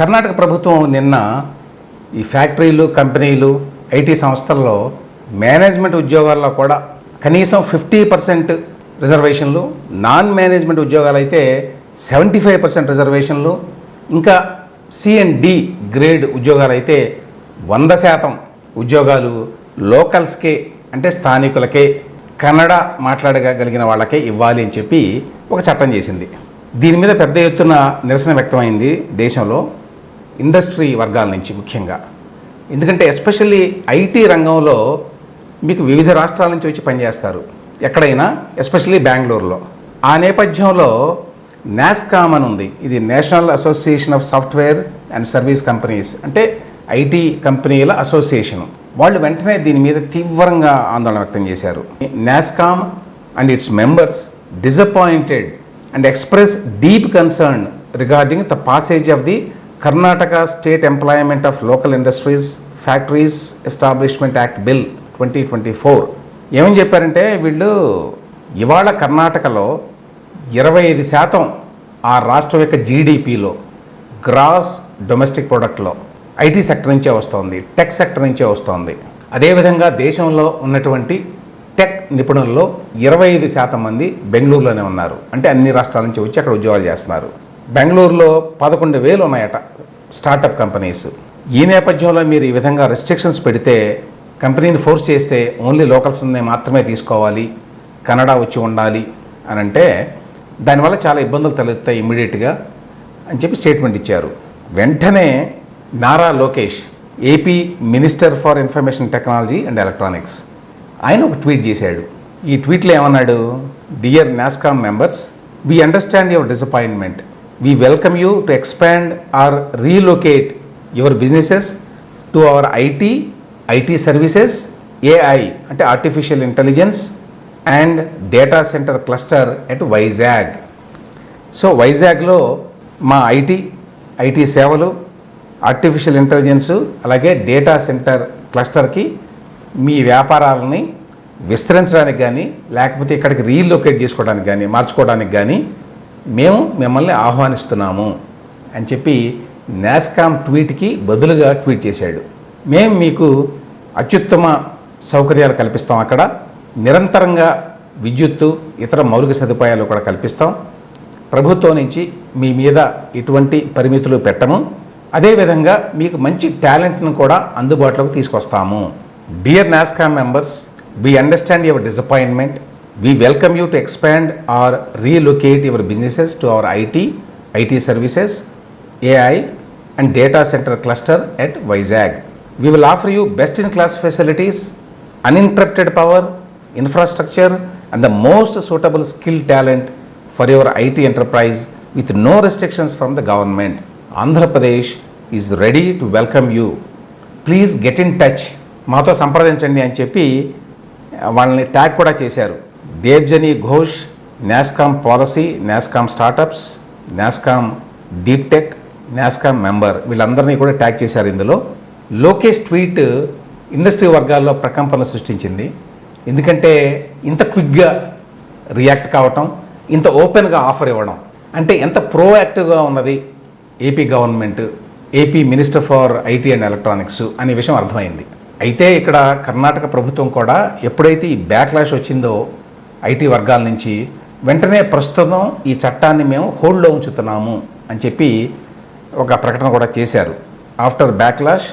కర్ణాటక ప్రభుత్వం నిన్న ఈ ఫ్యాక్టరీలు కంపెనీలు ఐటీ సంస్థల్లో మేనేజ్మెంట్ ఉద్యోగాల్లో కూడా కనీసం ఫిఫ్టీ పర్సెంట్ రిజర్వేషన్లు నాన్ మేనేజ్మెంట్ ఉద్యోగాలు అయితే సెవెంటీ ఫైవ్ పర్సెంట్ రిజర్వేషన్లు ఇంకా సి అండ్ డి గ్రేడ్ ఉద్యోగాలు అయితే వంద శాతం ఉద్యోగాలు లోకల్స్కే అంటే స్థానికులకే కన్నడ మాట్లాడగలిగిన వాళ్ళకే ఇవ్వాలి అని చెప్పి ఒక చట్టం చేసింది. దీని మీద పెద్ద ఎత్తున నిరసన వ్యక్తమైంది దేశంలో. ఇండస్ట్రీ వర్గాల నుంచి ముఖ్యంగా. ఎందుకంటే ఎస్పెషల్లీ ఐటీ రంగంలో మీకు వివిధ రాష్ట్రాల నుంచి వచ్చి పనిచేస్తారు. ఎక్కడైనా? ఎస్పెషల్లీ బెంగళూరులో. ఆ నేపథ్యంలో నాస్కామ్ అని ఉంది. ఇది national association of software and service companies. అంటే ఐటీ కంపెనీల అసోసియేషన్. వాళ్ళు వెంటనే దీని మీద తీవ్రంగా ఆందోళన వ్యక్తం చేశారు. NASSCOM and its members disappointed and express deep concern regarding the passage of the Karnataka state employment of local industries factories establishment act bill twenty twenty four. ఏమని చెప్పారంటే వీళ్ళు ఇవాళ కర్ణాటకలో ఇరవై ఐదు శాతం ఆ రాష్ట్రం యొక్క జీడిపిలో గ్రాస్ డొమెస్టిక్ ప్రొడక్ట్లో ఐటీ సెక్టర్ నుంచే వస్తోంది టెక్ సెక్టర్ నుంచే వస్తోంది. అదేవిధంగా దేశంలో ఉన్నటువంటి టెక్ నిపుణుల్లో ఇరవై ఐదు శాతం మంది బెంగళూరులోనే ఉన్నారు. అంటే అన్ని రాష్ట్రాల నుంచి వచ్చి అక్కడ ఉద్యోగాలు చేస్తున్నారు. బెంగళూరులో పదకొండు వేలు ఉన్నాయట స్టార్టప్ కంపెనీస్. ఈ నేపథ్యంలో మీరు ఈ విధంగా రెస్ట్రిక్షన్స్ పెడితే కంపెనీని ఫోర్స్ చేస్తే ఓన్లీ లోకల్స్ని మాత్రమే తీసుకోవాలి కన్నడ వచ్చి ఉండాలి అని అంటే దానివల్ల చాలా ఇబ్బందులు తలెత్తాయి ఇమ్మీడియట్గా అని చెప్పి స్టేట్మెంట్ ఇచ్చారు. వెంటనే Nara Lokesh AP minister for information technology and electronics ఆయన ఒక ట్వీట్ చేశాడు. ఈ ట్వీట్లో ఏమన్నాడు? Dear NASSCOM members we understand your disappointment we welcome you to expand or relocate your businesses to our IT IT services AI అంటే artificial intelligence and data center cluster at Vizag so వైజాగ్లో మా IT IT సేవలు artificial intelligence అలాగే data centre క్లస్టర్కి మీ వ్యాపారాలని విస్తరించడానికి కానీ లేకపోతే ఇక్కడికి రీలొకేట్ చేసుకోవడానికి కానీ మార్చుకోవడానికి కానీ మేము మిమ్మల్ని ఆహ్వానిస్తున్నాము అని చెప్పి నాస్కామ్ ట్వీట్కి బదులుగా ట్వీట్ చేశాడు. మేము మీకు అత్యుత్తమ సౌకర్యాలు కల్పిస్తాం అక్కడ. నిరంతరంగా విద్యుత్తు ఇతర మౌలిక సదుపాయాలు కూడా కల్పిస్తాం. ప్రభుత్వం నుంచి మీ మీద ఎటువంటి పరిమితులు పెట్టము. అదేవిధంగా మీకు మంచి టాలెంట్ను కూడా అందుబాటులోకి తీసుకొస్తాము. Dear NASSCOM members we understand your disappointment we welcome you to expand or relocate your businesses to our IT IT services AI and data centre cluster at Vizag we will offer you best in class facilities uninterrupted power infrastructure and the most suitable skill talent for your IT enterprise with no restrictions from the government Andhra Pradesh is ready to welcome you please get in touch మాతో సంప్రదించండి అని చెప్పి వాళ్ళని tag కూడా చేశారు. Debjani Ghosh NASSCOM policy NASSCOM startups NASSCOM deep tech NASSCOM member వీళ్ళందరినీ కూడా tag చేశారు ఇందులో. లోకేష్ ట్వీట్ ఇండస్ట్రీ వర్గాల్లో ప్రకంపనలు సృష్టించింది. ఎందుకంటే ఇంత క్విక్గా రియాక్ట్ కావటం ఇంత ఓపెన్గా ఆఫర్ ఇవ్వడం అంటే ఎంత ప్రోయాక్టివ్గా ఉన్నది AP government AP minister for IT and electronics అనే విషయం అర్థమైంది. అయితే ఇక్కడ కర్ణాటక ప్రభుత్వం కూడా ఎప్పుడైతే ఈ బ్యాక్లాష్ వచ్చిందో ఐటీ వర్గాల నుంచి వెంటనే ప్రస్తుతం ఈ చట్టాన్ని మేము హోల్డ్లో ఉంచుతున్నాము అని చెప్పి ఒక ప్రకటన కూడా చేశారు. After backlash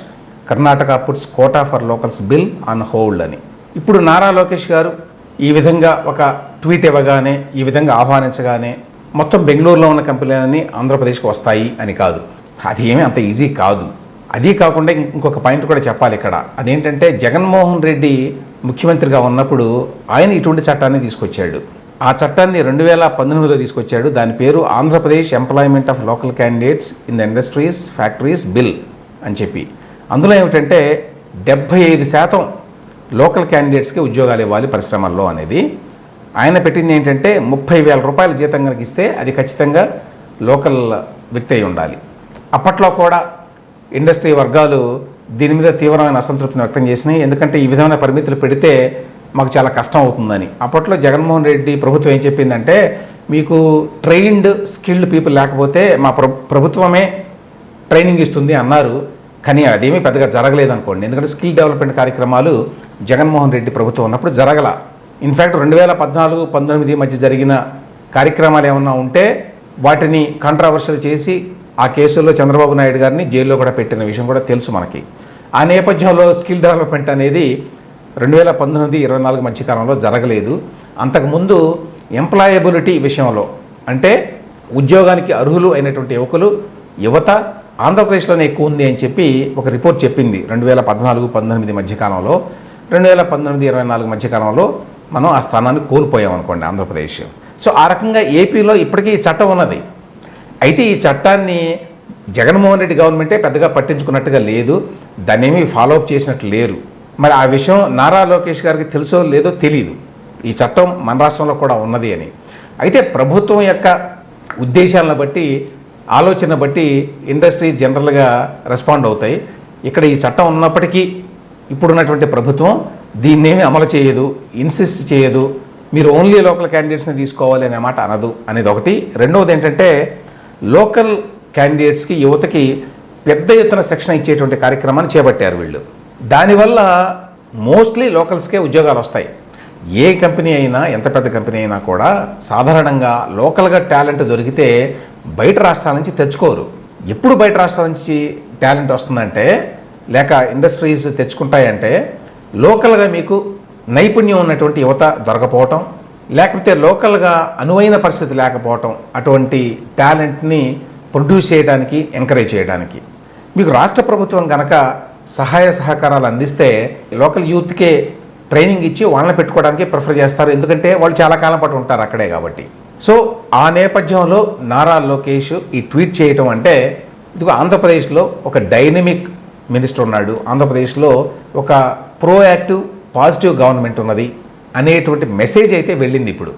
Karnataka puts quota for locals bill on hold అని. ఇప్పుడు నారా లోకేష్ గారు ఈ విధంగా ఒక ట్వీట్ ఇవ్వగానే ఈ విధంగా ఆహ్వానించగానే మొత్తం బెంగళూరులో ఉన్న కంపెనీలన్నీ ఆంధ్రప్రదేశ్కి వస్తాయి అని కాదు. అది ఏమీ అంత ఈజీ కాదు. అది కాకుండా ఇంకొక పాయింట్ కూడా చెప్పాలి ఇక్కడ. అదేంటంటే జగన్మోహన్ రెడ్డి ముఖ్యమంత్రిగా ఉన్నప్పుడు ఆయన ఇటువంటి చట్టాన్ని తీసుకొచ్చాడు. ఆ చట్టాన్ని రెండు వేల పంతొమ్మిదిలో తీసుకొచ్చాడు. దాని పేరు Andhra Pradesh employment of local candidates in the industries factories bill అని చెప్పి. అందులో ఏమిటంటే డెబ్భై ఐదు శాతం లోకల్ క్యాండిడేట్స్కి ఉద్యోగాలు ఇవ్వాలి పరిశ్రమల్లో అనేది. ఆయన పెట్టింది ఏంటంటే ముప్పై వేల రూపాయల జీతం కనుక ఇస్తే అది ఖచ్చితంగా లోకల్ వ్యక్తి అయి ఉండాలి. అప్పట్లో కూడా ఇండస్ట్రీ వర్గాలు దీని మీద తీవ్రమైన అసంతృప్తిని వ్యక్తం చేసినాయి. ఎందుకంటే ఈ విధమైన పరిమితులు పెడితే మాకు చాలా కష్టం అవుతుందని. అప్పట్లో జగన్మోహన్ రెడ్డి ప్రభుత్వం ఏం చెప్పిందంటే మీకు ట్రైన్డ్ స్కిల్డ్ పీపుల్ లేకపోతే మా ప్ర ప్రభుత్వమే ట్రైనింగ్ ఇస్తుంది అన్నారు. కానీ అదేమీ పెద్దగా జరగలేదు అనుకోండి ఎందుకంటే స్కిల్ డెవలప్మెంట్ కార్యక్రమాలు జగన్మోహన్ రెడ్డి ప్రభుత్వం ఉన్నప్పుడు జరగల. ఇన్ఫ్యాక్ట్ రెండు వేల పద్నాలుగు పంతొమ్మిది మధ్య జరిగిన కార్యక్రమాలు ఏమన్నా ఉంటే వాటిని కాంట్రావర్షియల్ చేసి ఆ కేసుల్లో చంద్రబాబు నాయుడు గారిని జైల్లో కూడా పెట్టిన విషయం కూడా తెలుసు మనకి. ఆ నేపథ్యంలో స్కిల్ డెవలప్మెంట్ అనేది రెండు వేల పంతొమ్మిది ఇరవై నాలుగు మధ్యకాలంలో జరగలేదు. అంతకుముందు ఎంప్లాయబిలిటీ విషయంలో అంటే ఉద్యోగానికి అర్హులు అయినటువంటి యువకులు యువత ఆంధ్రప్రదేశ్లోనే ఎక్కువ ఉంది అని చెప్పి ఒక రిపోర్ట్ చెప్పింది రెండు వేల పద్నాలుగు పంతొమ్మిది మధ్యకాలంలో రెండు వేల పంతొమ్మిది ఇరవై నాలుగు మధ్యకాలంలో మనం ఆ స్థానాన్ని కోల్పోయాం అనుకోండి ఆంధ్రప్రదేశ్. సో ఆ రకంగా ఏపీలో ఇప్పటికీ ఈ చట్టం ఉన్నది. అయితే ఈ చట్టాన్ని జగన్మోహన్ రెడ్డి గవర్నమెంటే పెద్దగా పట్టించుకున్నట్టుగా లేదు. దాన్ని ఏమీ ఫాలో అప్ చేసినట్టు లేరు. మరి ఆ విషయం నారా లోకేష్ గారికి తెలుసో లేదో తెలియదు ఈ చట్టం మన రాష్ట్రంలో కూడా ఉన్నది అని. అయితే ప్రభుత్వం యొక్క ఉద్దేశాలను బట్టి ఆలోచన బట్టి ఇండస్ట్రీస్ జనరల్గా రెస్పాండ్ అవుతాయి. ఇక్కడ ఈ చట్టం ఉన్నప్పటికీ ఇప్పుడున్నటువంటి ప్రభుత్వం దీన్నేమి అమలు చేయదు ఇన్సిస్ట్ చేయదు. మీరు ఓన్లీ లోకల్ క్యాండిడేట్స్ని తీసుకోవాలి అనే మాట అనదు. అనేది ఒకటి. రెండవది ఏంటంటే లోకల్ క్యాండిడేట్స్కి యువతకి పెద్ద ఎత్తున శిక్షణ ఇచ్చేటువంటి కార్యక్రమాన్ని చేపట్టారు వీళ్ళు. దానివల్ల మోస్ట్లీ లోకల్స్కే ఉద్యోగాలు వస్తాయి. ఏ కంపెనీ అయినా ఎంత పెద్ద కంపెనీ అయినా కూడా సాధారణంగా లోకల్గా టాలెంట్ దొరికితే బయట రాష్ట్రాల నుంచి తెచ్చుకోరు. ఎప్పుడు బయట రాష్ట్రాల నుంచి టాలెంట్ వస్తుందంటే లేక ఇండస్ట్రీస్ తెచ్చుకుంటాయంటే లోకల్గా మీకు నైపుణ్యం ఉన్నటువంటి యువత దొరకపోవటం లేకపోతే లోకల్గా అనువైన పరిస్థితి లేకపోవటం అటువంటి టాలెంట్ని ప్రొడ్యూస్ చేయడానికి ఎంకరేజ్ చేయడానికి. మీకు రాష్ట్ర ప్రభుత్వం కనుక సహాయ సహకారాలు అందిస్తే లోకల్ యూత్కే ట్రైనింగ్ ఇచ్చి వాళ్ళని పెట్టుకోవడానికి ప్రిఫర్ చేస్తారు. ఎందుకంటే వాళ్ళు చాలా కాలం పాటు ఉంటారు అక్కడే కాబట్టి. సో ఆ నేపథ్యంలో నారా లోకేష్ ఈ ట్వీట్ చేయటం అంటే ఇదిగో ఆంధ్రప్రదేశ్లో ఒక డైనమిక్ మినిస్టర్ ఉన్నాడు. ఆంధ్రప్రదేశ్లో ఒక ప్రోయాక్టివ్ పాజిటివ్ గవర్నమెంట్ ఉన్నది అనేటువంటి మెసేజ్ అయితే వెళ్ళింది ఇప్పుడు.